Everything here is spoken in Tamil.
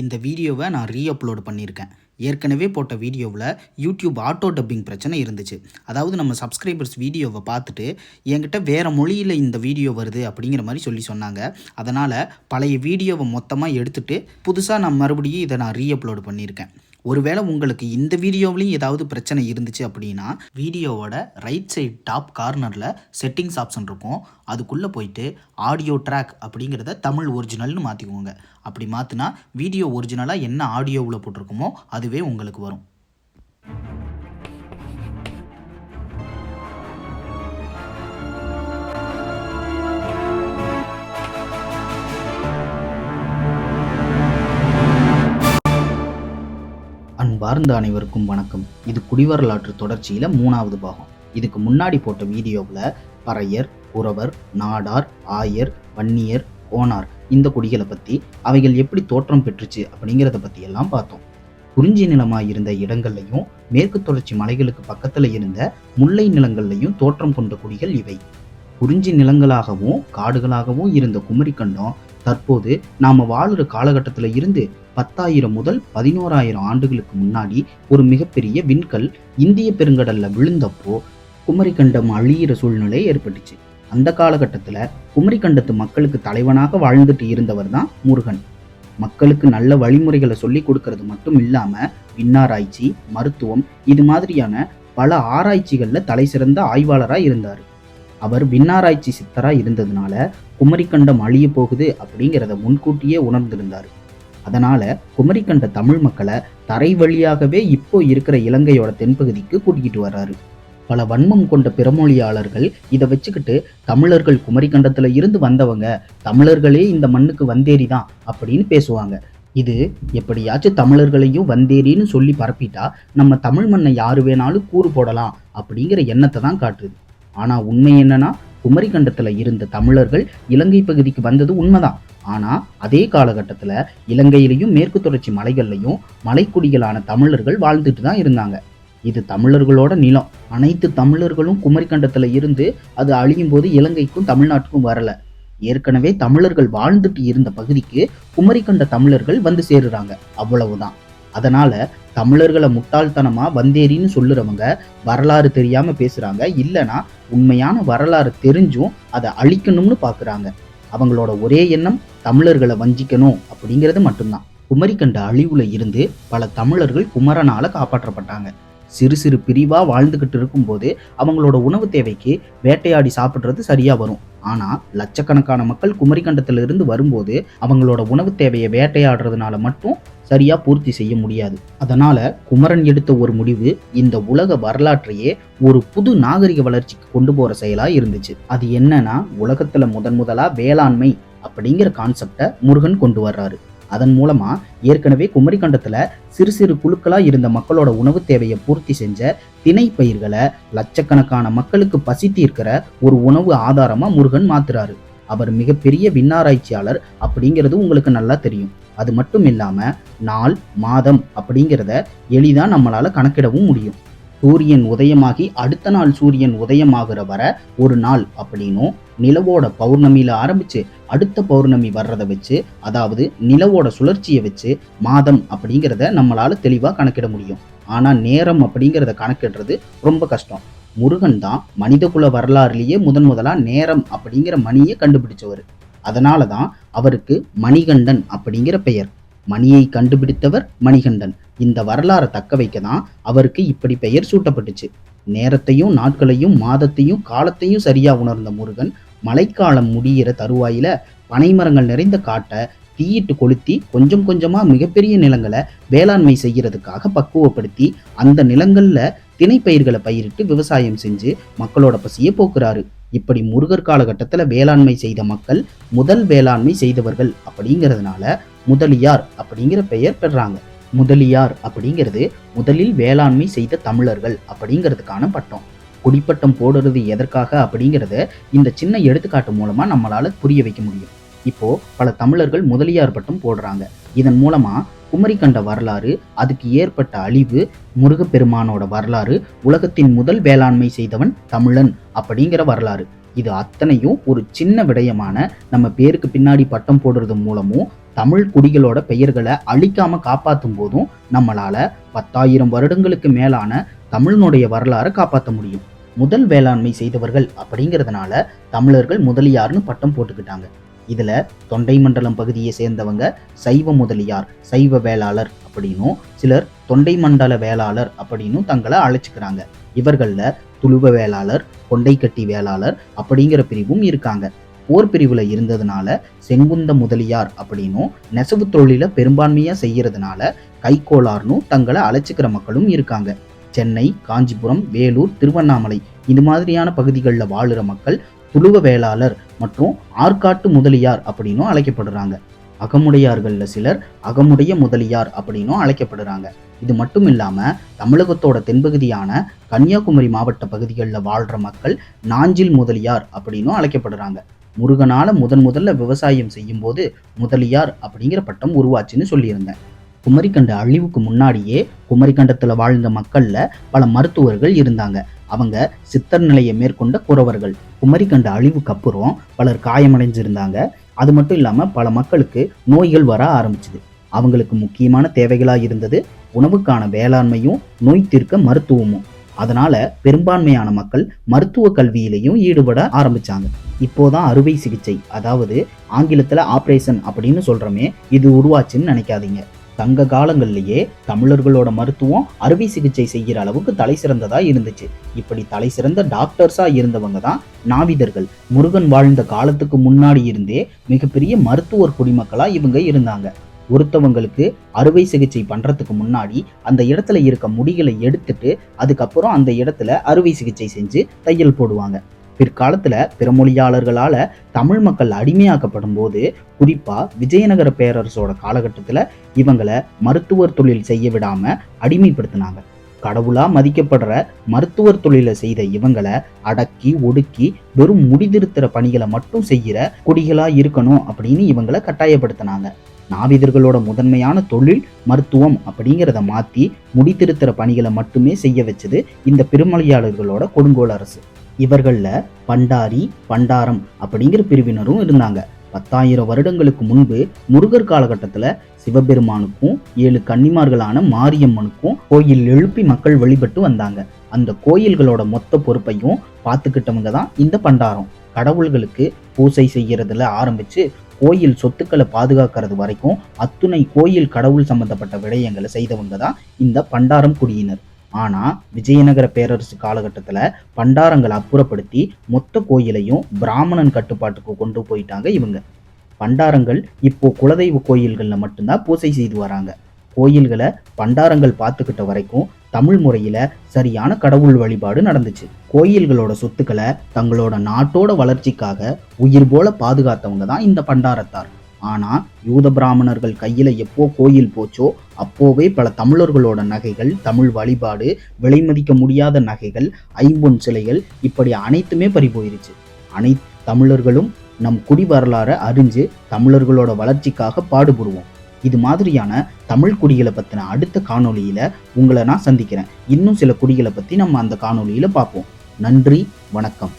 இந்த வீடியோவை நான் ரீ அப்லோட் பண்ணியிருக்கேன். ஏற்கனவே போட்ட வீடியோவில் யூடியூப் ஆட்டோ டப்பிங் பிரச்சனை இருந்துச்சு. அதாவது நம்ம சப்ஸ்கிரைபர்ஸ் வீடியோவை பார்த்துட்டு என்கிட்ட வேறு மொழியில் இந்த வீடியோ வருது அப்படிங்கிற மாதிரி சொல்லி சொன்னாங்க. அதனால் பழைய வீடியோவை மொத்தமாக எடுத்துகிட்டு புதுசாக நான் மறுபடியும் இதை நான் ரீ அப்லோட் பண்ணியிருக்கேன். ஒருவேளை உங்களுக்கு இந்த வீடியோவிலையும் ஏதாவது பிரச்சனை இருந்துச்சு அப்படின்னா வீடியோவோட ரைட் சைட் டாப் கார்னரில் செட்டிங்ஸ் ஆப்ஷன் இருக்கும். அதுக்குள்ளே போயிட்டு ஆடியோ ட்ராக் அப்படிங்கிறத தமிழ் ஒரிஜினல்னு மாற்றிக்கோங்க அப்படி மாற்றினா வீடியோ ஒரிஜினலாக என்ன ஆடியோவில் போட்டிருக்குமோ அதுவே உங்களுக்கு வரும். அன்பார்ந்த அனைவருக்கும் வணக்கம். இது குடிவரலாற்று தொடர்ச்சியில் மூணாவது பாகம். இதுக்கு முன்னாடி போட்ட வீடியோவில் பறையர் புறவர் நாடார் ஆயர் வன்னியர் கோனார் இந்த குடிகளை பற்றி அவைகள் எப்படி தோற்றம் பெற்றுச்சு அப்படிங்கிறத பற்றி எல்லாம் பார்த்தோம். குறிஞ்சி நிலமாக இருந்த இடங்கள்லையும் மேற்கு தொடர்ச்சி மலைகளுக்கு பக்கத்தில் இருந்த முல்லை நிலங்கள்லையும் தோற்றம் கொண்ட குடிகள் இவை. குறிஞ்சி நிலங்களாகவும் காடுகளாகவும் இருந்த குமரிக்கண்டம் தற்போது நாம் வாழுற காலகட்டத்தில் இருந்து பத்தாயிரம் முதல் பதினோராயிரம் ஆண்டுகளுக்கு முன்னாடி ஒரு மிகப்பெரிய விண்கல் இந்திய பெருங்கடல்ல விழுந்தப்போ குமரிக்கண்டம் அழியிற சூழ்நிலை ஏற்பட்டுச்சு. அந்த காலகட்டத்தில் குமரிக்கண்டத்து மக்களுக்கு தலைவனாக வாழ்ந்துட்டு இருந்தவர் தான் முருகன். மக்களுக்கு நல்ல வழிமுறைகளை சொல்லி கொடுக்கறது மட்டும் இல்லாமல் விண்ணாராய்ச்சி மருத்துவம் இது மாதிரியான பல ஆராய்ச்சிகளில் தலை சிறந்த ஆய்வாளராக இருந்தார். அவர் விண்ணாராய்ச்சி சித்தராக இருந்ததுனால குமரிக்கண்டம் அழிய போகுது அப்படிங்கிறத முன்கூட்டியே உணர்ந்திருந்தார். அதனால குமரிக்கண்ட தமிழ் மக்களை தரை வழியாகவே இப்போ இருக்கிற இலங்கையோட தென்பகுதிக்கு கூட்டிக்கிட்டு வர்றாரு. பல வன்மம் கொண்ட பிறமொழியாளர்கள் இதை வச்சுக்கிட்டு தமிழர்கள் குமரிக்கண்டத்துல இருந்து வந்தவங்க தமிழர்களே இந்த மண்ணுக்கு வந்தேரி தான் அப்படின்னு பேசுவாங்க. இது எப்படியாச்சும் தமிழர்களையும் வந்தேரின்னு சொல்லி பரப்பிட்டா நம்ம தமிழ் மண்ணை யாரு வேணாலும் கூறு போடலாம் அப்படிங்கிற எண்ணத்தை தான் காட்டுது. ஆனா உண்மை என்னன்னா குமரிக்கண்டத்தில் இருந்த தமிழர்கள் இலங்கை பகுதிக்கு வந்தது உண்மைதான். ஆனால் அதே காலகட்டத்தில் இலங்கையிலையும் மேற்கு தொடர்ச்சி மலைகள்லையும் மலைக்குடிகளான தமிழர்கள் வாழ்ந்துட்டு தான் இருந்தாங்க. இது தமிழர்களோட நிலம். அனைத்து தமிழர்களும் குமரிக்கண்டத்தில் இருந்து அது அழியும் போது இலங்கைக்கும் தமிழ்நாட்டுக்கும் வரல. ஏற்கனவே தமிழர்கள் வாழ்ந்துட்டு இருந்த பகுதிக்கு குமரிக்கண்ட தமிழர்கள் வந்து சேருறாங்க. அவ்வளவுதான். அதனால தமிழர்களை முட்டாள்தனமா வந்தேரின்னு சொல்லுறவங்க வரலாறு தெரியாம பேசுறாங்க. இல்லனா உண்மையான வரலாறு தெரிஞ்சும் அதை அழிக்கணும்னு பாக்குறாங்க. அவங்களோட ஒரே எண்ணம் தமிழர்களை வஞ்சிக்கணும் அப்படிங்கிறது மட்டும்தான். குமரிக்கண்ட அழிவுல இருந்து பல தமிழர்கள் குமரனால காப்பாற்றப்பட்டாங்க. சிறு சிறு பிரிவாக வாழ்ந்துக்கிட்டு இருக்கும்போது அவங்களோட உணவு தேவைக்கு வேட்டையாடி சாப்பிட்றது சரியாக வரும். ஆனால் லட்சக்கணக்கான மக்கள் குமரிக்கண்டத்திலிருந்து வரும்போது அவங்களோட உணவு தேவையை வேட்டையாடுறதுனால மட்டும் சரியாக பூர்த்தி செய்ய முடியாது. அதனால் குமரன் எடுத்த ஒரு முடிவு இந்த உலக வரலாற்றையே ஒரு புது நாகரிக வளர்ச்சிக்கு கொண்டு போகிற செயலாக இருந்துச்சு. அது என்னன்னா உலகத்தில் முதன் முதலாக வேளாண்மை அப்படிங்கிற கான்செப்டை முருகன் கொண்டு வர்றாரு. அதன் மூலமா ஏற்கனவே குமரிக்கண்டத்துல சிறு சிறு குழுக்களா இருந்த மக்களோட உணவு தேவையை பூர்த்தி செஞ்ச திணை பயிர்களை லட்சக்கணக்கான மக்களுக்கு பசி தீர்க்கிற ஒரு உணவு ஆதாரமா முருகன் மாத்துறாரு. அவர் மிகப்பெரிய விண்ணாராய்ச்சியாளர் அப்படிங்கிறது உங்களுக்கு நல்லா தெரியும். அது மட்டும் இல்லாம நாள் மாதம் அப்படிங்கிறத எளிதா நம்மளால கணக்கிடவும் முடியும். சூரியன் உதயமாகி அடுத்த நாள் சூரியன் உதயமாகிற வர ஒரு நாள் அப்படின்னும் நிலவோட பௌர்ணமியில் ஆரம்பிச்சு அடுத்த பௌர்ணமி வர்றதை வச்சு அதாவது நிலவோட சுழற்சியை வச்சு மாதம் அப்படிங்கிறத நம்மளால் தெளிவாக கணக்கிட முடியும். ஆனால் நேரம் அப்படிங்கிறத கணக்கிடுறது ரொம்ப கஷ்டம். முருகன் தான் மனிதகுல வரலாறுலேயே முதன் முதலாக நேரம் அப்படிங்கிற மணியை கண்டுபிடிச்சவர். அதனால தான் அவருக்கு மணிகண்டன் அப்படிங்கிற பெயர். மணியை கண்டுபிடித்தவர் மணிகண்டன். இந்த வரலாறை தக்க வைக்க தான் அவருக்கு இப்படி பெயர் சூட்டப்பட்டுச்சு. நேரத்தையும் நாட்களையும் மாதத்தையும் காலத்தையும் சரியா உணர்ந்த முருகன் மழைக்காலம் முடியிற தருவாயில பனைமரங்கள் நிறைந்த காட்டை தீயிட்டு கொளுத்தி கொஞ்சம் கொஞ்சமா மிகப்பெரிய நிலங்களை வேளாண்மை செய்யறதுக்காக பக்குவப்படுத்தி அந்த நிலங்கள்ல திணைப்பயிர்களை பயிரிட்டு விவசாயம் செஞ்சு மக்களோட பசியை போக்குறாரு. இப்படி முருகர் காலகட்டத்தில் வேளாண்மை செய்த மக்கள் முதல் வேளாண்மை செய்தவர்கள் அப்படிங்கிறதுனால முதலியார் அப்படிங்கிற பெயர் பெறாங்க. முதலியார் அப்படிங்கிறது முதலில் வேளாண்மை செய்த தமிழர்கள் அப்படிங்கிறதுக்கான பட்டம். குடிப்பட்டம் போடுறது எதற்காக அப்படிங்கிறத இந்த சின்ன எடுத்துக்காட்டு மூலமாக நம்மளால் புரிய வைக்க முடியும். இப்போ பல தமிழர்கள் முதலியார் பட்டம் போடுறாங்க. இதன் மூலமா குமரிக்கண்ட வரலாறு அதுக்கு ஏற்பட்ட அழிவு முருகப்பெருமானோட வரலாறு உலகத்தின் முதல் வேளாண்மை செய்தவன் தமிழன் அப்படிங்கிற வரலாறு. இது அத்தனையும் ஒரு சின்ன விடயமான நம்ம பேருக்கு பின்னாடி பட்டம் போடுறது மூலமும் தமிழ் குடிகளோட பெயர்களை அழிக்காம காப்பாற்றும் போதும் நம்மளால பத்தாயிரம் வருடங்களுக்கு மேலான தமிழனுடைய வரலாறை காப்பாற்ற முடியும். முதல் வேளாண்மை செய்தவர்கள் அப்படிங்கிறதுனால தமிழர்கள் முதலியார்னு பட்டம் போட்டுக்கிட்டாங்க. இதுல தொண்டை மண்டலம் பகுதியை சேர்ந்தவங்க சைவ முதலியார் சைவ வேளாளர் அப்படின்னும் சிலர் தொண்டை மண்டல வேளாளர் அப்படின்னும் தங்களை அழைச்சிக்கிறாங்க. இவர்களில் துளுவ வேளாளர் கொண்டைக்கட்டி வேளாளர் அப்படிங்கிற பிரிவும் இருக்காங்க. போர் பிரிவில் இருந்ததுனால செங்குந்த முதலியார் அப்படின்னும் நெசவு தொழில பெரும்பான்மையாக செய்கிறதுனால கைகோளார்னு தங்களை அழைச்சிக்கிற மக்களும் இருக்காங்க. சென்னை காஞ்சிபுரம் வேலூர் திருவண்ணாமலை இது மாதிரியான பகுதிகளில் வாழுற மக்கள் துளுவ வேளாளர் மற்றும் ஆற்காட்டு முதலியார் அப்படின்னும் அழைக்கப்படுறாங்க. அகமுடையார்களில் சிலர் அகமுடைய முதலியார் அப்படின்னும் அழைக்கப்படுறாங்க. இது மட்டும் இல்லாமல் தமிழகத்தோட தென்பகுதியான கன்னியாகுமரி மாவட்ட பகுதிகளில் வாழ்கிற மக்கள் நாஞ்சில் முதலியார் அப்படின்னும் அழைக்கப்படுறாங்க. முருகனால முதன் முதல்ல விவசாயம் செய்யும்போது முதலியார் அப்படிங்கிற பட்டம் உருவாச்சுன்னு சொல்லியிருந்தேன். குமரிக்கண்ட அழிவுக்கு முன்னாடியே குமரிக்கண்டத்தில் வாழ்ந்த மக்களில் பல மருத்துவர்கள் இருந்தாங்க. அவங்க சித்தர் நிலையை மேற்கொண்ட குறவர்கள். குமரிக்கண்ட அழிவுக்கு அப்புறம் பலர் காயமடைஞ்சிருந்தாங்க. அது மட்டும் இல்லாமல் பல மக்களுக்கு நோய்கள் வர ஆரம்பிச்சுது. அவங்களுக்கு முக்கியமான தேவைகளாக இருந்தது உணவுக்கான வேளாண்மையும் நோய் தீர்க்க மருத்துவமும். அதனால பெரும்பான்மையான மக்கள் மருத்துவ கல்வியிலையும் ஈடுபட ஆரம்பிச்சாங்க. இப்போதான் அறுவை சிகிச்சை அதாவது ஆங்கிலத்துல ஆப்ரேஷன் அப்படின்னு சொல்கிறோமே இது உருவாச்சுன்னு நினைக்காதீங்க. தங்க காலங்கள்லயே தமிழர்களோட மருத்துவம் அறுவை சிகிச்சை செய்கிற அளவுக்கு தலை சிறந்ததா இருந்துச்சு. இப்படி தலை சிறந்த டாக்டர்ஸா இருந்தவங்க தான் நாவிதர்கள். முருகன் வாழ்ந்த காலத்துக்கு முன்னாடி இருந்தே மிகப்பெரிய மருத்துவர் குடிமக்களா இவங்க இருந்தாங்க. ஒருத்தவங்களுக்கு அறுவை சிகிச்சை பண்ணுறதுக்கு முன்னாடி அந்த இடத்துல இருக்க முடிகளை எடுத்துட்டு அதுக்கப்புறம் அந்த இடத்துல அறுவை சிகிச்சை செஞ்சு தையல் போடுவாங்க. பிற்காலத்தில் பிறமொழியாளர்களால் தமிழ் மக்கள் அடிமையாக்கப்படும் போது குறிப்பாக விஜயநகர பேரரசோட காலகட்டத்தில் இவங்களை மருத்துவர் தொழில் செய்ய விடாமல் அடிமைப்படுத்தினாங்க. கடவுளாக மதிக்கப்படுற மருத்துவர் தொழிலை செய்த இவங்களை அடக்கி ஒடுக்கி வெறும் முடிதிருத்துற பணிகளை மட்டும் செய்கிற குடிகளாக இருக்கணும் அப்படின்னு இவங்களை கட்டாயப்படுத்தினாங்க. நாவிதர்களோட முதன்மையான தொழில் மருத்துவம் அப்படிங்கிறத மாத்தி முடித்திருத்துற பணிகளை மட்டுமே செய்ய வச்சது இந்த பெருமலையாளர்களோட கொடுங்கோல் அரசு. இவர்கள்ல பண்டாரி பண்டாரம் அப்படிங்கிற பிரிவினரும் இருந்தாங்க. பத்தாயிரம் வருடங்களுக்கு முன்பு முருகர் காலகட்டத்துல சிவபெருமானுக்கும் ஏழு கன்னிமார்களான மாரியம்மனுக்கும் கோயில் எழுப்பி மக்கள் வழிபட்டு வந்தாங்க. அந்த கோயில்களோட மொத்த பொறுப்பையும் பார்த்துக்கிட்டவங்க தான் இந்த பண்டாரம். கடவுள்களுக்கு பூசை செய்யறதுல ஆரம்பிச்சு கோயில் சொத்துக்களை பாதுகாக்கிறது வரைக்கும் அத்துணை கோயில் கடவுள் சம்பந்தப்பட்ட விடயங்களை செய்தவங்க தான் இந்த பண்டாரம் குடியினர். ஆனால் விஜயநகர பேரரசு காலகட்டத்தில் பண்டாரங்களை அப்புறப்படுத்தி மொத்த கோயிலையும் பிராமணன் கட்டுப்பாட்டுக்கு கொண்டு போயிட்டாங்க இவங்க. பண்டாரங்கள் இப்போ குலதெய்வ கோயில்களில் மட்டும்தான் பூசை செய்து வராங்க. கோயில்களை பண்டாரங்கள் பார்த்துக்கிட்ட வரைக்கும் தமிழ் முறையில் சரியான கடவுள் வழிபாடு நடந்துச்சு. கோயில்களோட சொத்துக்களை தங்களோட நாட்டோட வளர்ச்சிக்காக உயிர் போல பாதுகாத்தவங்க தான் இந்த பண்டாரத்தார். ஆனால் யூத பிராமணர்கள் கையில் எப்போ கோயில் போச்சோ அப்போவே பல தமிழர்களோட நகைகள் தமிழ் வழிபாடு விலைமதிக்க முடியாத நகைகள் ஐம்பொன் சிலைகள் இப்படி அனைத்துமே பறி போயிருச்சு. அனைத்து தமிழர்களும் நம் குடி வரலாறை அறிஞ்சு தமிழர்களோட வளர்ச்சிக்காக பாடுபடுவோம். இது மாதிரியான தமிழ் குடிகளை பற்றின அடுத்த காணொலியில் உங்களை நான் சந்திக்கிறேன். இன்னும் சில குடிகளை பற்றி நம்ம அந்த காணொலியில் பார்ப்போம். நன்றி வணக்கம்.